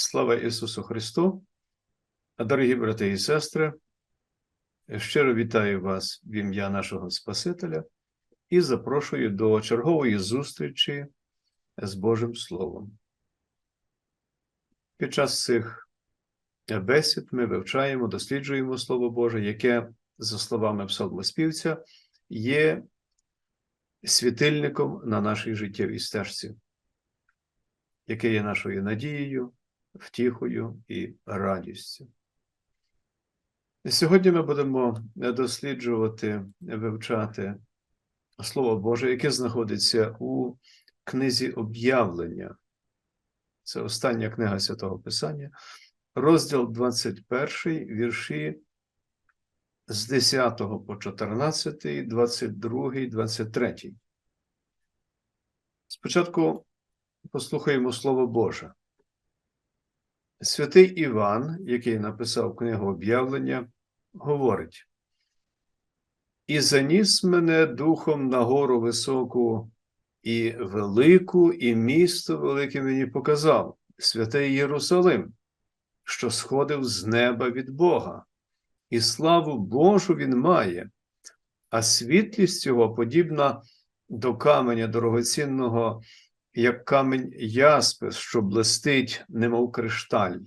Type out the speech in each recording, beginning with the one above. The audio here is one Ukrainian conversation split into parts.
Слава Ісусу Христу! Дорогі брати і сестри, щиро вітаю вас в ім'я нашого Спасителя і запрошую до чергової зустрічі з Божим Словом. Під час цих бесід ми вивчаємо, досліджуємо Слово Боже, яке, за словами псалмоспівця, є світильником на нашій життєвій стежці, яке є нашою надією, втіхою і радістю. Сьогодні ми будемо досліджувати, вивчати Слово Боже, яке знаходиться у книзі об'явлення. Це остання книга Святого Писання, розділ 21, вірші з 10 по 14, 22, 23. Спочатку послухаємо Слово Боже. Святий Іван, який написав книгу об'явлення, говорить: І заніс мене духом на гору високу і велику, і місто велике мені показав, святий Єрусалим, що сходив з неба від Бога, і славу Божу він має, а світлість його подібна до каменя дорогоцінного як камінь яспис, що блистить, немов кришталь.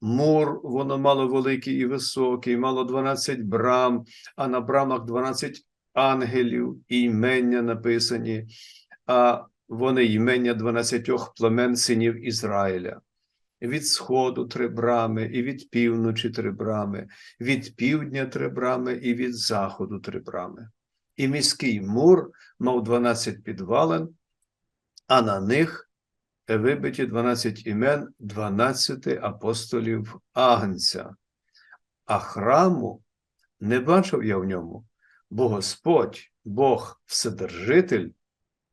Мур, воно мало великий і високий, мало 12 брам, а на брамах 12 ангелів і імення написані, а вони імення 12 племен синів Ізраїля. Від сходу три брами, і від півночі три брами, від півдня три брами, і від заходу три брами. І міський мур мав 12 підвалин, а на них вибиті 12 імен 12 апостолів Агнця. А храму не бачив я в ньому, бо Господь, Бог Вседержитель,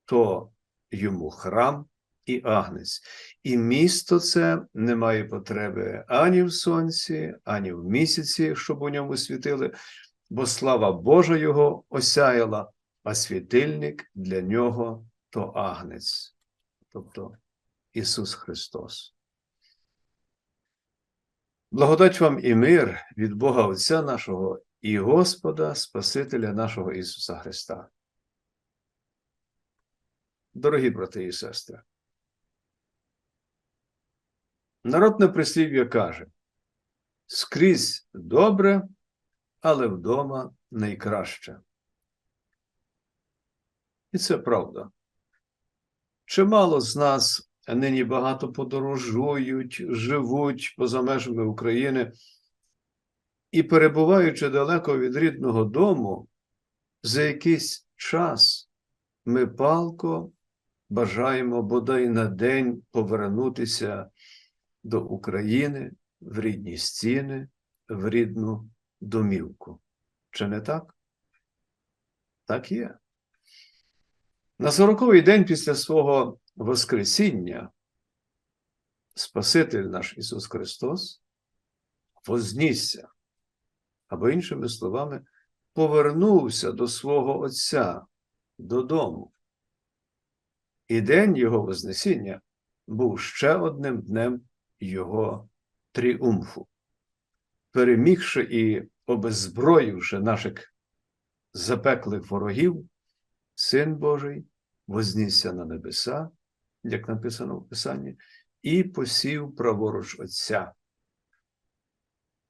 то йому храм і агнець. І місто це не має потреби ані в сонці, ані в місяці, щоб у ньому світили, бо слава Божа його осяяла, а світильник для нього то агнець, тобто Ісус Христос. Благодать вам і мир від Бога Отця нашого і Господа, Спасителя нашого Ісуса Христа. Дорогі брати і сестри, народне прислів'я каже: скрізь добре, але вдома найкраще. І це правда. Чимало з нас нині багато подорожують, живуть поза межами України і, перебуваючи далеко від рідного дому, за якийсь час ми палко бажаємо бодай на день повернутися до України в рідні стіни, в рідну домівку. Чи не так? Так є. На сороковий день після свого Воскресіння Спаситель наш Ісус Христос вознісся, або, іншими словами, повернувся до свого Отця додому. І день Його Вознесіння був ще одним днем Його тріумфу, перемігши і обезброївши наших запеклих ворогів. Син Божий вознісся на небеса, як написано в Писанні, і посів праворуч Отця.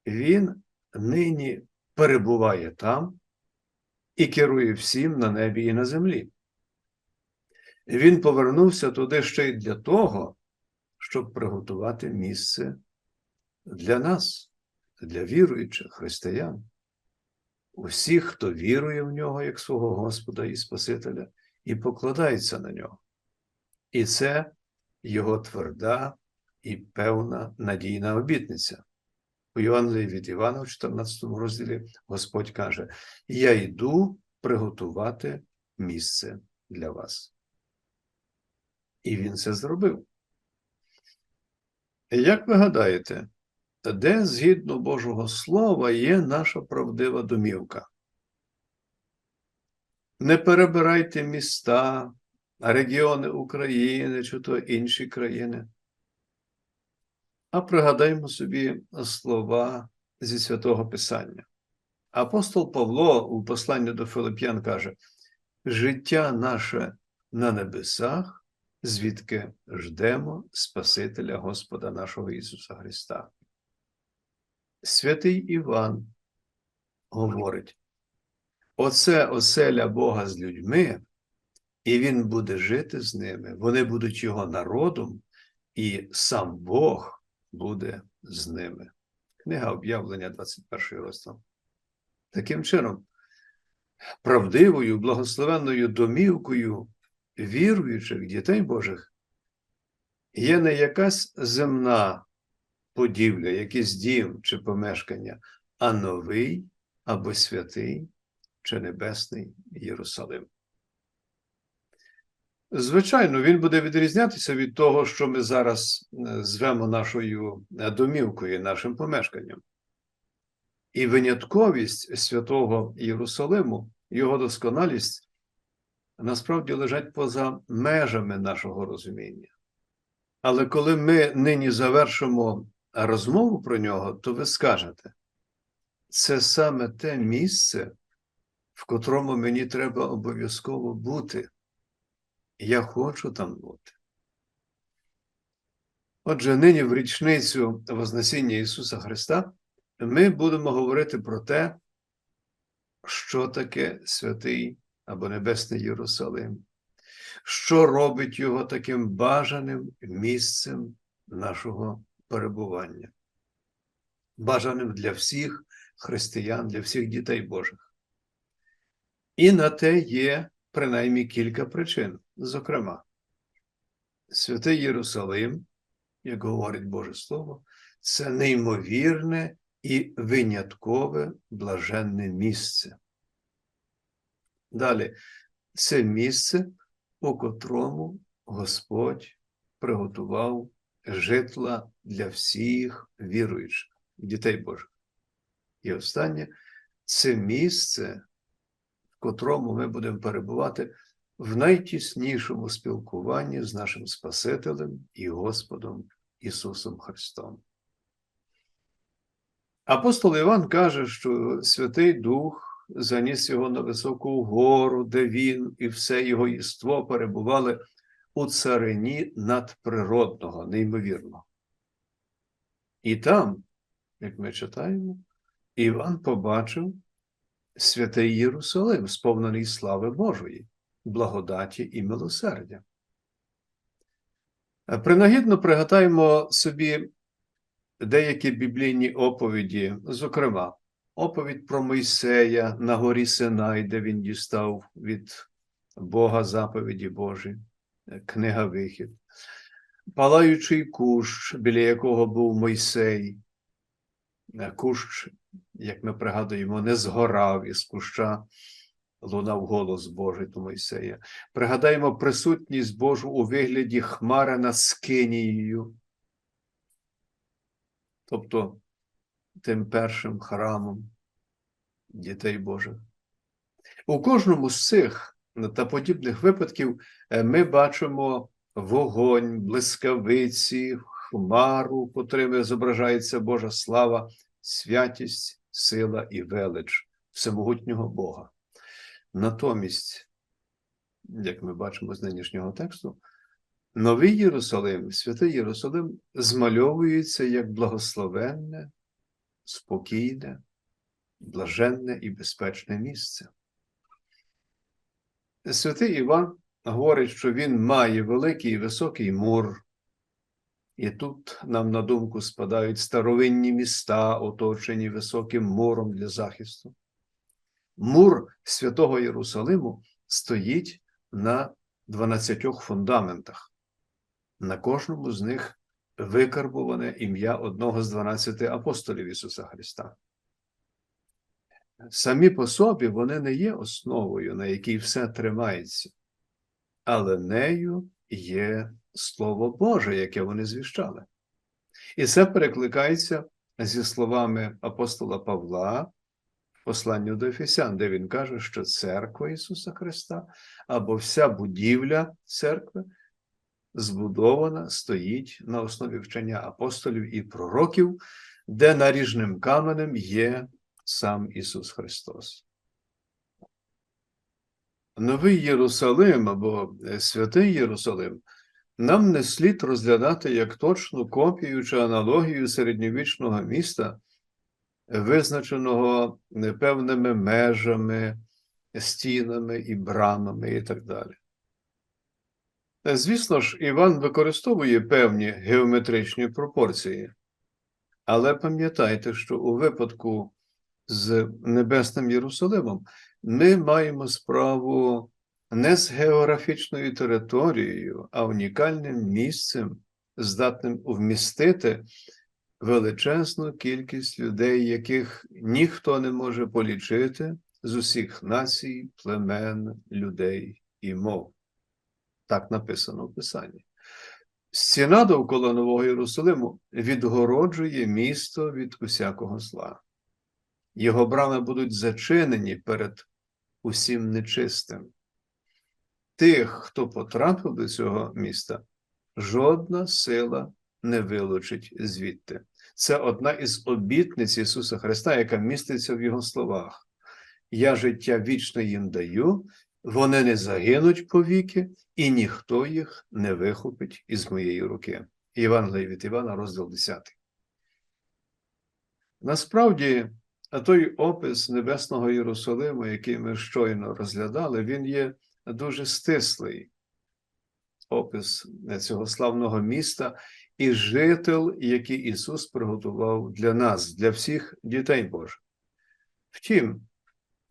Він нині перебуває там і керує всім на небі і на землі. Він повернувся туди ще й для того, щоб приготувати місце для нас, для віруючих християн усіх, хто вірує в нього як свого Господа і Спасителя, і покладається на нього. І це його тверда і певна надійна обітниця. У Євангелії від Івана, в 14 розділі, Господь каже: Я йду приготувати місце для вас. І він це зробив. Як ви гадаєте, де згідно Божого Слова є наша правдива домівка. Не перебирайте міста, регіони України чи то інші країни. А пригадаймо собі слова зі святого Писання. Апостол Павло у посланні до Филип'ян каже: життя наше на небесах, звідки ждемо Спасителя Господа нашого Ісуса Христа. Святий Іван говорить: Оце оселя Бога з людьми, і Він буде жити з ними, вони будуть Його народом, і сам Бог буде з ними. Книга об'явлення, 21 розділ. Таким чином, правдивою, благословенною домівкою віруючих дітей Божих є не якась земна будівля, якийсь дім чи помешкання, а новий або святий чи небесний Єрусалим. Звичайно, він буде відрізнятися від того, що ми зараз е, звемо нашою е, домівкою, нашим помешканням. І винятковість святого Єрусалиму, його досконалість насправді лежать поза межами нашого розуміння. Але коли ми нині завершимо розмову про нього, то ви скажете, це саме те місце, в котрому мені треба обов'язково бути. Я хочу там бути. Отже, нині в річницю Вознесіння Ісуса Христа ми будемо говорити про те, що таке святий або Небесний Єрусалим, що робить його таким бажаним місцем нашого перебування, бажаним для всіх християн, для всіх дітей Божих. І на те є принаймні кілька причин. Зокрема, Святий Єрусалим, як говорить Боже Слово, це неймовірне і виняткове блаженне місце. Далі, це місце, у котрому Господь приготував житла для всіх віруючих, дітей Божих. І останнє це місце, котрому ми будемо перебувати в найтіснішому спілкуванні з нашим Спасителем і Господом Ісусом Христом. Апостол Іван каже, що Святий Дух заніс його на високу гору, де він і все його єство перебували у царині надприродного, неймовірного. І там, як ми читаємо, Іван побачив святий Єрусалим, сповнений слави Божої, благодаті і милосердя. Принагідно пригадаємо собі деякі біблійні оповіді, зокрема, оповідь про Мойсея на горі Синай, де він дістав від Бога заповіді Божі, книга Вихід, палаючий кущ, біля якого був Мойсей, кущ, як ми пригадуємо, не згорав із куща. Лунав голос Божий до Мойсея. Пригадаємо присутність Божу у вигляді хмари над Скинією, тобто тим першим храмом дітей Божих. У кожному з цих та подібних випадків ми бачимо вогонь, блискавиці, хмару, котрими зображається Божа слава, святість, сила і велич всемогутнього Бога. Натомість, як ми бачимо з нинішнього тексту, Новий Єрусалим, святий Єрусалим змальовується як благословенне, спокійне, блаженне і безпечне місце. Святий Іван говорить, що він має великий і високий мур, і тут нам на думку спадають старовинні міста, оточені високим муром для захисту. Мур святого Єрусалиму стоїть на 12 фундаментах. На кожному з них викарбуване ім'я одного з 12 апостолів Ісуса Христа. Самі по собі вони не є основою, на якій все тримається, але нею є Слово Боже, яке вони звіщали. І це перекликається зі словами апостола Павла в посланню до Ефесян, де він каже, що церква Ісуса Христа або вся будівля церкви збудована, стоїть на основі вчення апостолів і пророків, де наріжним каменем є сам Ісус Христос. Новий Єрусалим або е, Святий Єрусалим нам не слід розглядати як точну копію чи аналогію середньовічного міста, визначеного певними межами, стінами і брамами і так далі. Звісно ж, Іван використовує певні геометричні пропорції, але пам'ятайте, що у випадку з Небесним Єрусалимом ми маємо справу не з географічною територією, а унікальним місцем, здатним вмістити величезну кількість людей, яких ніхто не може полічити з усіх націй, племен, людей і мов. Так написано в Писанні. Стіна довкола Нового Єрусалиму відгороджує місто від усякого зла. Його брами будуть зачинені перед усім нечистим. Тих, хто потрапив до цього міста, жодна сила не вилучить звідти. Це одна із обітниць Ісуса Христа, яка міститься в Його словах. Я життя вічне їм даю, вони не загинуть повіки, і ніхто їх не вихопить із моєї руки. Євангеліє від Івана, розділ 10. Насправді, той опис Небесного Єрусалиму, який ми щойно розглядали, він є дуже стислий. Опис цього славного міста і житель, який Ісус приготував для нас, для всіх дітей Божих. Втім,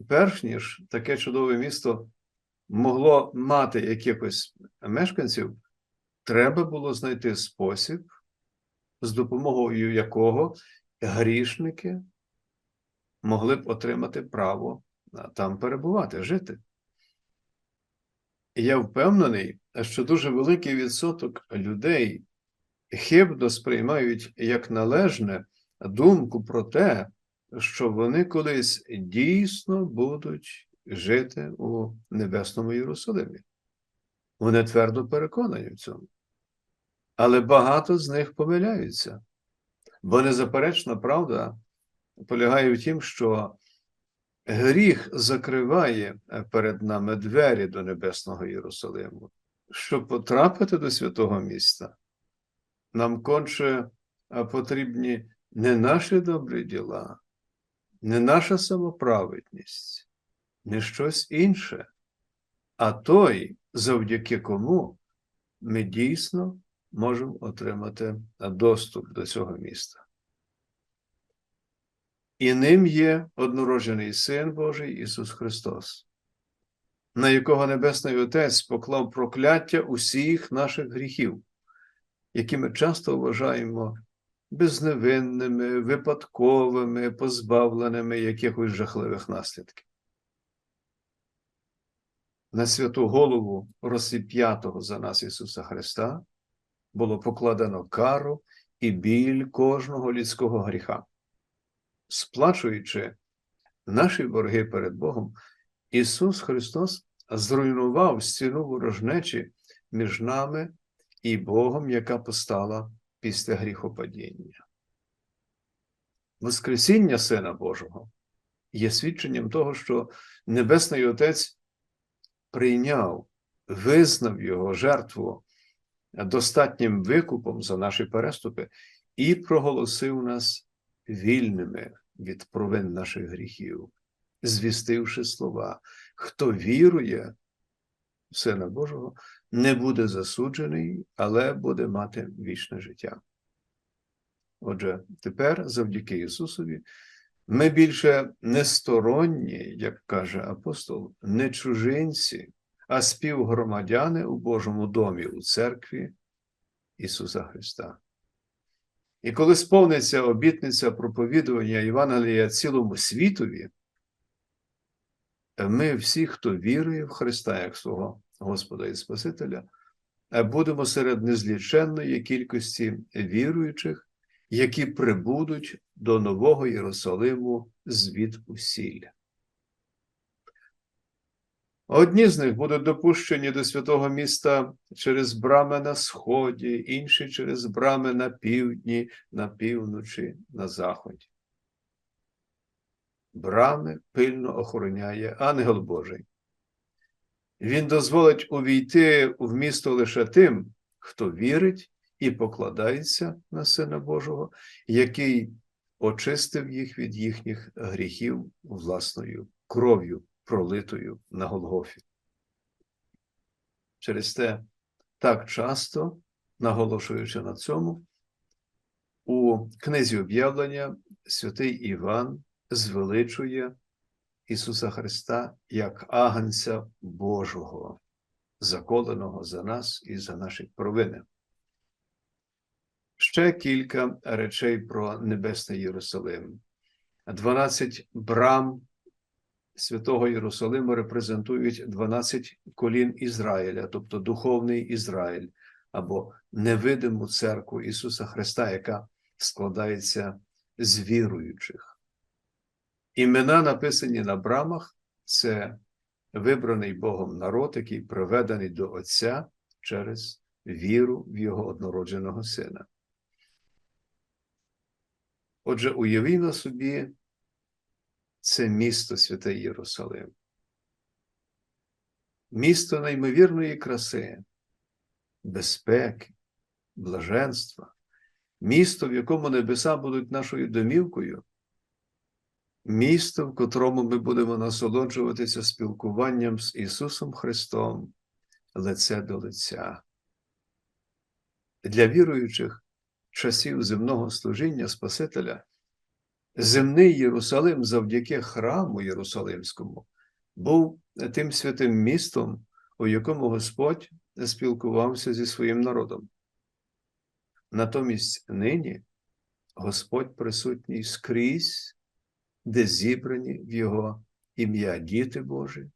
перш ніж таке чудове місто могло мати якихось мешканців, треба було знайти спосіб, з допомогою якого грішники могли б отримати право там перебувати, жити. Я впевнений, що дуже великий відсоток людей хибно сприймають як належне думку про те, що вони колись дійсно будуть жити у Небесному Єрусалимі. Вони твердо переконані в цьому. Але багато з них помиляються, бо незаперечна правда полягає в тім, що гріх закриває перед нами двері до Небесного Єрусалиму. Щоб потрапити до святого міста, нам конче потрібні не наші добрі діла, не наша самоправедність, не щось інше, а той, завдяки кому ми дійсно можемо отримати доступ до цього міста. І ним є однороджений Син Божий Ісус Христос, на якого Небесний Отець поклав прокляття усіх наших гріхів, які ми часто вважаємо безневинними, випадковими, позбавленими якихось жахливих наслідків. На святу голову розсіп'ятого за нас Ісуса Христа було покладено кару і біль кожного людського гріха. Сплачуючи наші борги перед Богом, Ісус Христос зруйнував стіну ворожнечі між нами і Богом, яка постала після гріхопадіння. Воскресіння Сина Божого є свідченням того, що Небесний Отець прийняв, визнав Його жертву достатнім викупом за наші переступи і проголосив нас вільними від провин наших гріхів, звістивши слова, хто вірує в Сина Божого, не буде засуджений, але буде мати вічне життя. Отже, тепер, завдяки Ісусові, ми більше не сторонні, як каже апостол, не чужинці, а співгромадяни у Божому домі у церкві Ісуса Христа. І коли сповниться обітниця проповідування Євангелія цілому світові, ми всі, хто вірує в Христа як свого Господа і Спасителя, будемо серед незліченної кількості віруючих, які прибудуть до Нового Єрусалиму звід усілля. Одні з них будуть допущені до святого міста через брами на сході, інші через брами на півдні, на півночі, на заході. Брами пильно охороняє ангел Божий. Він дозволить увійти в місто лише тим, хто вірить і покладається на Сина Божого, який очистив їх від їхніх гріхів власною кров'ю, пролитою на Голгофі. Через те, так часто, наголошуючи на цьому, у книзі об'явлення святий Іван звеличує Ісуса Христа як Агнця Божого, заколеного за нас і за наші провини. Ще кілька речей про Небесний Єрусалим. 12 брам Святого Єрусалиму репрезентують 12 колін Ізраїля, тобто духовний Ізраїль, або невидиму церкву Ісуса Христа, яка складається з віруючих. Імена, написані на брамах, це вибраний Богом народ, який приведений до Отця через віру в Його однородженого Сина. Отже, уявімо собі це місто Святий Єрусалим. Місто неймовірної краси, безпеки, блаженства, місто, в якому небеса будуть нашою домівкою, місто, в котрому ми будемо насолоджуватися спілкуванням з Ісусом Христом лице до лиця. Для віруючих часів земного служіння Спасителя земний Єрусалим завдяки храму Єрусалимському був тим святим містом, у якому Господь спілкувався зі своїм народом. Натомість нині Господь присутній скрізь, де зібрані в Його ім'я діти Божі,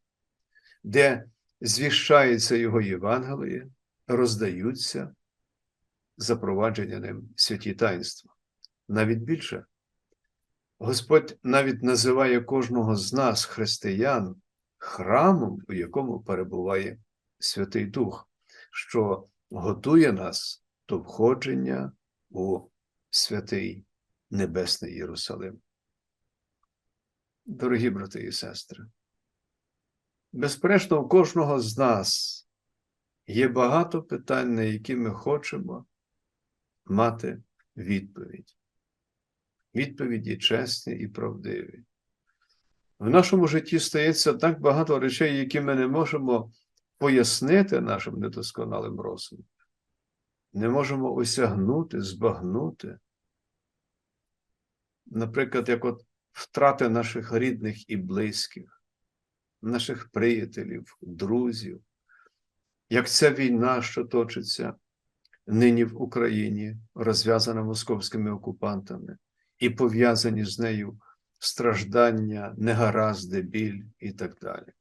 де звіщається Його Євангеліє, роздаються запровадження ним святі таїнства. Навіть більше. Господь навіть називає кожного з нас, християн, храмом, у якому перебуває Святий Дух, що готує нас до входження у святий Небесний Єрусалим. Дорогі брати і сестри, безперечно, у кожного з нас є багато питань, на які ми хочемо мати відповідь відповіді чесні і правдиві. В нашому житті стається так багато речей, які ми не можемо пояснити нашим недосконалим розумом. Не можемо осягнути, збагнути. Наприклад, як от втрати наших рідних і близьких, наших приятелів, друзів, як ця війна, що точиться нині в Україні, розв'язана московськими окупантами, і пов'язані з нею страждання, негаразди, біль і так далі.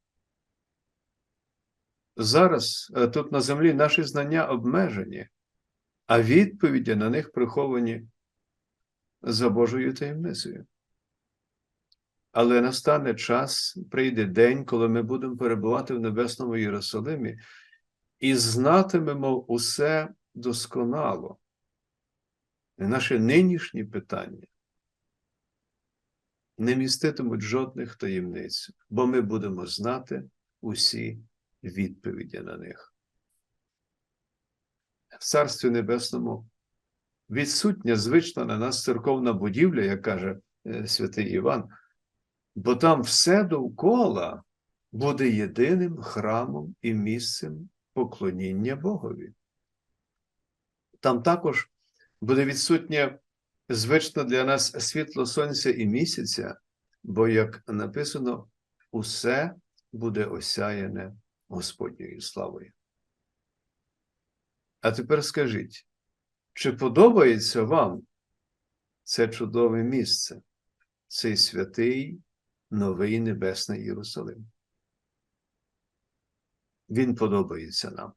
Зараз е, тут на землі наші знання обмежені, а відповіді на них приховані за Божою таємницею. Але настане час, прийде день, коли ми будемо перебувати в Небесному Єрусалимі і знатимемо усе досконало. І наші нинішні питання не міститимуть жодних таємниць, бо ми будемо знати усі відповіді на них. В Царстві Небесному відсутня звична на нас церковна будівля, як каже е, святий Іван, бо там все довкола буде єдиним храмом і місцем поклоніння Богові. Там також буде відсутнє звично для нас світло сонця і місяця, бо, як написано, усе буде осяяне Господньою славою. А тепер скажіть, чи подобається вам це чудове місце, цей святий новий Небесний Єрусалим? Він подобається нам.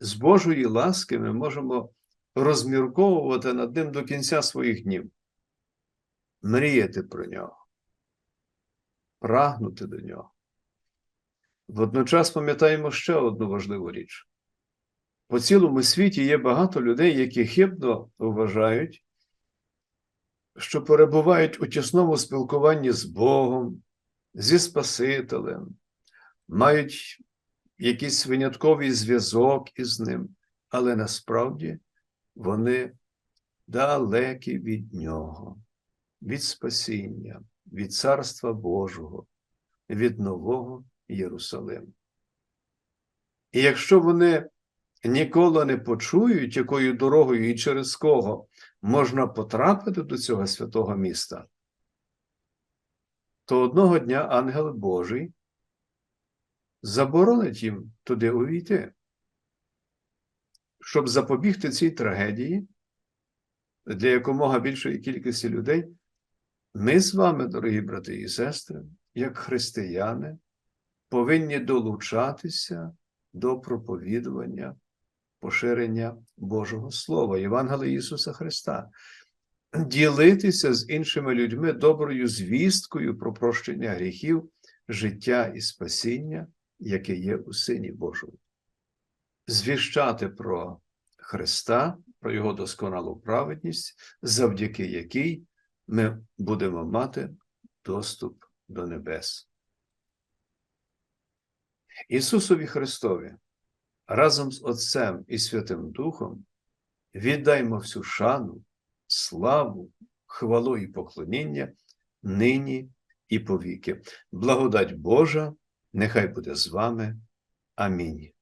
З Божої ласки ми можемо розмірковувати над ним до кінця своїх днів, мріяти про нього, прагнути до нього. Водночас пам'ятаємо ще одну важливу річ. По цілому світі є багато людей, які хибно вважають, що перебувають у тісному спілкуванні з Богом, зі Спасителем, мають якийсь винятковий зв'язок із ним, але насправді вони далекі від Нього, від спасіння, від Царства Божого, від Нового Єрусалиму. І якщо вони ніколи не почують, якою дорогою і через кого можна потрапити до цього святого міста, то одного дня ангел Божий заборонить їм туди увійти. Щоб запобігти цій трагедії для якомога більшої кількості людей, ми з вами, дорогі брати і сестри, як християни, повинні долучатися до проповідування, поширення Божого Слова, Євангелія Ісуса Христа, ділитися з іншими людьми доброю звісткою про прощення гріхів, життя і спасіння, яке є у Сині Божому. Звіщати про Христа, про Його досконалу праведність, завдяки якій ми будемо мати доступ до небес. Ісусові Христові разом з Отцем і Святим Духом віддаймо всю шану, славу, хвалу і поклоніння нині і повіки. Благодать Божа, нехай буде з вами. Амінь.